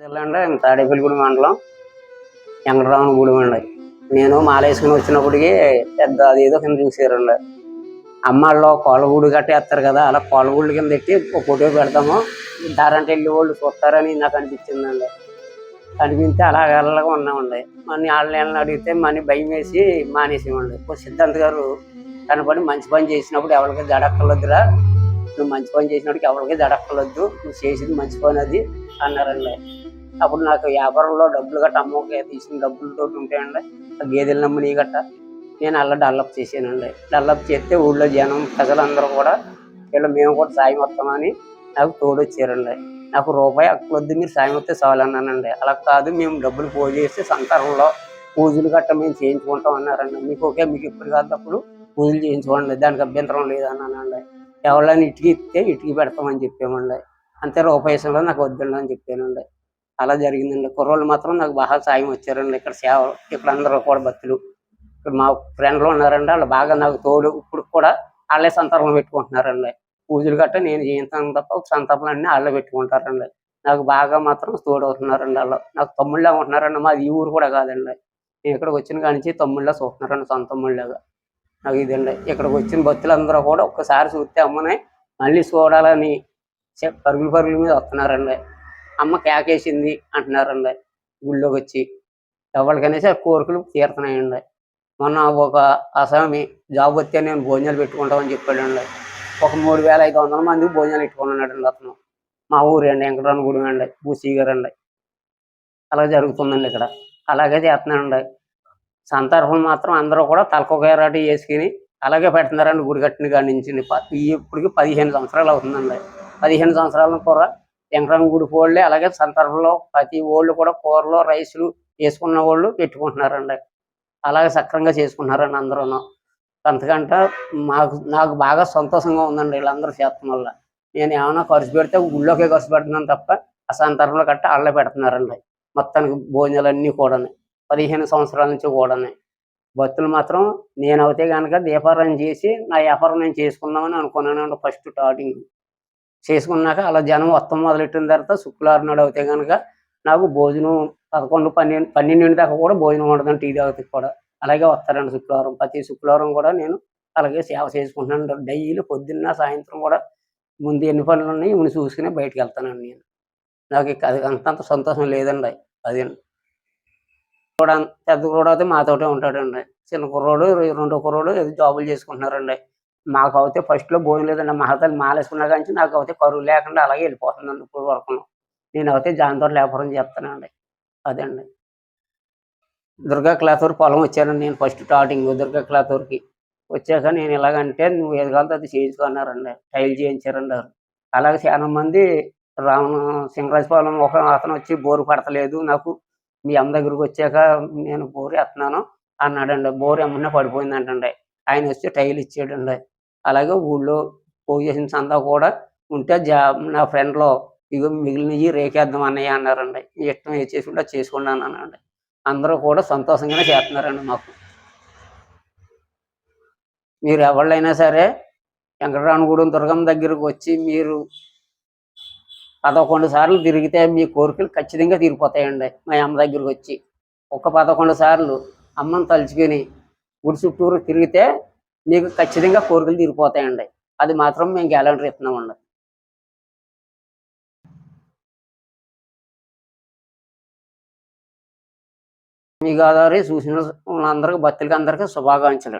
జిల్లా అండి తాడేపల్లిగూడి మండలం వెంకటరామన్ గుడి అండి నేను మాలేసుకుని వచ్చినప్పటికీ వచ్చినప్పటికి పెద్ద అది ఏదో కింద చూసారండి అమ్మాళ్ళు కోళ్ళగూడు గట్ట వేస్తారు కదా అలా కోళ్ళగూడు కింద పెట్టి ఒక ఫోటో పెడతాము. దారంటే వెళ్ళి వాళ్ళు చూస్తారని నాకు అనిపించిందండి. అనిపిస్తే అలా వెళ్ళగా ఉన్నామండి. మన వాళ్ళని అడిగితే మన భయం వేసి మానేసామండి సిద్ధాంత్ గారు కనపడి మంచి పని చేసినప్పుడు ఎవరికి జడక్కర్లేదురా. నువ్వు మంచి పని చేసినప్పుడు ఎవరికి జడక్కర్లేదు. నువ్వు చేసింది మంచి పని అది అన్నారండి. అప్పుడు నాకు వ్యాపారంలో డబ్బులు గట్ట అమ్మకి తీసిన డబ్బులతో ఉంటాయండి. ఆ గేదెలు నమ్మని గట్ట. నేను అలా డెవలప్ చేశానండి. డెవలప్ చేస్తే ఊళ్ళో జనం ప్రజలందరూ కూడా వీళ్ళు మేము కూడా సాయం వస్తామని నాకు తోడొచ్చారండి. నాకు రూపాయి అక్కడొద్దు మీరు సాయం వస్తే చాలన్నానండి అలా కాదు మేము డబ్బులు పూజ చేస్తే సంతరంలో పూజలు గట్ట మేము చేయించుకుంటాం అన్నారండి. మీకు ఓకే మీకు ఇప్పుడు కాదు అప్పుడు పూజలు చేయించుకోండి దానికి అభ్యంతరం లేదన్నానండి ఎవరైనా ఇటుకి ఇస్తే ఇటుకి పెడతామని చెప్పామండి. అంతే రూపాయసంలో నాకు వద్దండి అని చెప్పానండి. అలా జరిగిందండి. కుర్రోళ్ళు మాత్రం నాకు బాగా సాయం వచ్చారండి. ఇక్కడ సేవ ఇక్కడ అందరూ కూడా భక్తులు. ఇక్కడ మా ఫ్రెండ్లు ఉన్నారండి. వాళ్ళు బాగా నాకు తోడు. ఇప్పుడు కూడా వాళ్ళే సంతర్పణ పెట్టుకుంటున్నారండి. పూజలు గట్ట నేను చేయించాను తప్ప సంతర్పణ అన్ని వాళ్ళే పెట్టుకుంటారండి. నాకు బాగా మాత్రం తోడు అవుతున్నారండి వాళ్ళు. నాకు తమ్ముళ్ళ ఉంటున్నారండి. మాది ఈ ఊరు కూడా కాదండి. నేను ఇక్కడికి వచ్చిన కానించి తమ్ముళ్ళ చూస్తున్నారండి సొంత తమ్ముళ్ళగా. నాకు ఇదండి. ఇక్కడికి వచ్చిన భక్తులందరూ కూడా ఒక్కసారి చూస్తే అమ్మని మళ్ళీ చూడాలని పరుగులు పరుగుల మీద వస్తున్నారండి. అమ్మ కేకేసింది అంటున్నారండి గుళ్ళోకి వచ్చి ఎవరికనేసి ఆ కోరికలు తీరుతున్నాయండి. మొన్న ఒక అసామి జాబ్ వస్తే నేను భోజనాలు పెట్టుకుంటామని చెప్పాడండి ఒక మూడు వేల ఐదు వందల మంది భోజనాలు పెట్టుకున్నాడండి అతను. మా ఊరు అండి వెంకటరామ గుడి అండి భూసీ గారు అండి. అలా జరుగుతుందండి ఇక్కడ. అలాగే చేస్తున్నానండి సంతర్పణ మాత్రం అందరూ కూడా తలకొకరాటి వేసుకుని అలాగే పెడుతున్నారండి గుడి కట్టిన కాడి నుంచి. ఇప్పటికి పదిహేను సంవత్సరాలు అవుతుందండి. పదిహేను సంవత్సరాల కూర వెంకటరామ గుడి పోళ్ళే అలాగే సంతర్పణలో ప్రతి ఓళ్ళు కూడా కూరలు రైసులు వేసుకున్న వాళ్ళు పెట్టుకుంటున్నారండి. అలాగే సక్రంగా చేసుకుంటున్నారండి అందరూ అంతకంట మాకు నాకు బాగా సంతోషంగా ఉందండి వీళ్ళందరూ చేస్తాం వల్ల. నేను ఏమైనా ఖర్చు పెడితే గుళ్ళోకే ఖర్చు పెడుతున్నాను తప్ప ఆ సంతర్పణలో కట్ట వాళ్ళే పెడుతున్నారండి. మొత్తానికి భోజనాలన్నీ కూడానే. పదిహేను సంవత్సరాల నుంచి కూడానే. భక్తులు మాత్రం నేను అవుతే కనుక దీపారాయణ చేసి నా వ్యాపారం నేను చేసుకుందామని అనుకున్నాను ఫస్ట్ స్టార్టింగ్. చేసుకున్నాక అలా జనం మొత్తం మొదలెట్టిన తర్వాత శుక్రవారం నాడు అవుతే కనుక నాకు భోజనం పదకొండు పన్నెండు పన్నెండు దాకా కూడా భోజనం ఉండదండి టీ తాగుతాయి కూడా. అలాగే వస్తారండి శుక్రవారం. ప్రతి శుక్రవారం కూడా నేను అలాగే సేవ చేసుకుంటున్నాను. డైలీ పొద్దున్న సాయంత్రం కూడా ముందు ఎన్ని పనులు ఉన్నాయి ఇవి చూసుకుని బయటకు వెళ్తానండి నేను. నాకు అది అంతంత సంతోషం లేదండి. అది కూడా పెద్ద కూడా అయితే మాతోటే ఉంటాడండి. చిన్న కుర్రోడు రెండో కుర్రోడు ఏదో జాబులు చేసుకుంటున్నారండి. మాకైతే అయితే ఫస్ట్లో భోజనం లేదండి మా హతలు మాలేసుకున్నా కానీ నాకు అయితే కరువు లేకుండా అలాగే వెళ్ళిపోతుందండి ఇప్పుడు వరకు. నేను అయితే జాంతో చెప్తానండి చేస్తానండి అదండి దుర్గా క్లాతూర్ పొలం వచ్చానండి నేను ఫస్ట్ స్టార్టింగ్ దుర్గా క్లాతూర్కి. వచ్చాక నేను ఎలాగంటే నువ్వు ఏది అది చేయించుకున్నారండి టైల్ చేయించారండి అలాగే చాలా మంది రావణ సింగరాజపాలెం ఒక అతను వచ్చి బోరు పడతలేదు నాకు. మీ అమ్మ దగ్గరికి వచ్చాక నేను బోరు వేస్తున్నాను అన్నాడండి. బోరు ఏమన్నా పడిపోయిందంటండి. ఆయన వచ్చి టైల్ ఇచ్చాడండి. అలాగే ఊళ్ళో పోగు చేసిన కూడా ఉంటే జా నా ఫ్రెండ్లో ఇగో మిగిలినవి రేకేద్దాం అన్నయ్య అన్నారండి. ఇష్టం ఏ చేసుకుంటే అది చేసుకోండి అందరూ కూడా సంతోషంగానే చేస్తున్నారండి మాకు. మీరు ఎవళ్ళైనా సరే వెంకటరామగూడెం దుర్గమ్మ దగ్గరకు వచ్చి మీరు పదకొండు సార్లు తిరిగితే మీ కోరికలు ఖచ్చితంగా తీరిపోతాయండి. మా అమ్మ దగ్గరకు వచ్చి ఒక పదకొండు సార్లు అమ్మని తలుచుకొని గుడి చుట్టూరు తిరిగితే మీకు ఖచ్చితంగా కోరికలు తీరిపోతాయండి. అది మాత్రం మేము గ్యాలంటీ ఇస్తున్నామండి మీ గోదావరి చూసిన అందరికి భక్తులకి అందరికీ శుభాకాంక్షలు